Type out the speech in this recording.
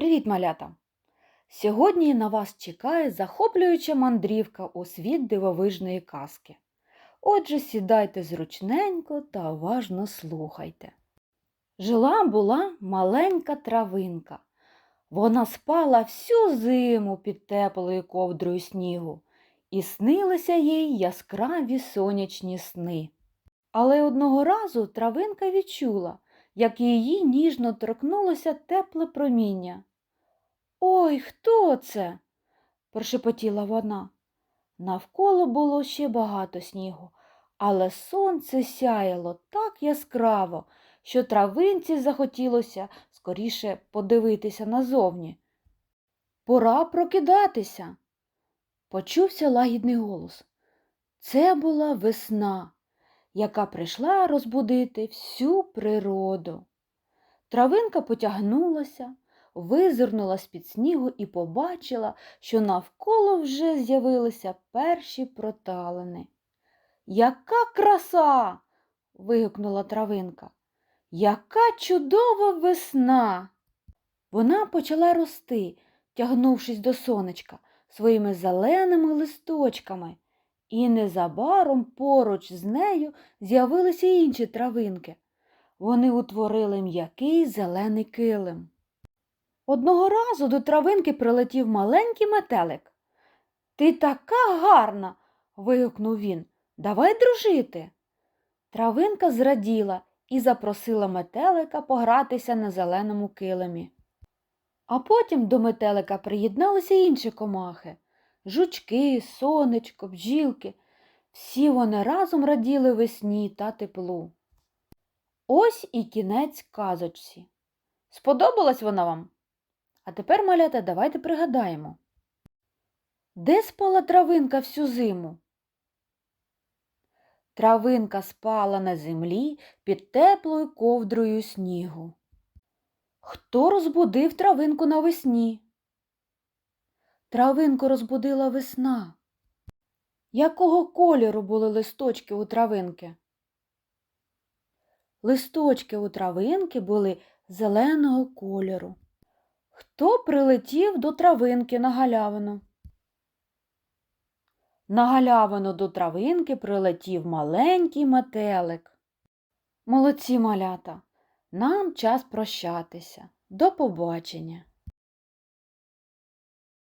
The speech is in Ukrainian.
Привіт, малята! Сьогодні на вас чекає захоплююча мандрівка у світ дивовижної казки. Отже, сідайте зручненько та уважно слухайте. Жила була маленька травинка. Вона спала всю зиму під теплою ковдрою снігу, і снилися їй яскраві сонячні сни. Але одного разу травинка відчула, як її ніжно торкнулося тепле проміння. Ой, хто це? прошепотіла вона. Навколо було ще багато снігу, але сонце сяяло так яскраво, що травинці захотілося скоріше подивитися назовні. Пора прокидатися. Почувся лагідний голос. Це була весна, яка прийшла розбудити всю природу. Травинка потягнулася, визирнула з-під снігу і побачила, що навколо вже з'явилися перші проталини. Яка краса! вигукнула травинка. Яка чудова весна! Вона почала рости, тягнувшись до сонечка своїми зеленими листочками, і незабаром поруч з нею з'явилися інші травинки. Вони утворили м'який зелений килим. Одного разу до травинки прилетів маленький метелик. Ти така гарна. вигукнув він. Давай дружити. Травинка зраділа і запросила метелика погратися на зеленому килимі. А потім до метелика приєдналися інші комахи жучки, сонечко, бджілки. Всі вони разом раділи весні та теплу. Ось і кінець казочці. Сподобалась вона вам? А тепер, малята, давайте пригадаємо. Де спала травинка всю зиму? Травинка спала на землі під теплою ковдрою снігу. Хто розбудив травинку навесні? Травинку розбудила весна. Якого кольору були листочки у травинки? Листочки у травинки були зеленого кольору. Хто прилетів до травинки на галявину? На галявину до травинки прилетів маленький метелик. Молодці малята, нам час прощатися. До побачення.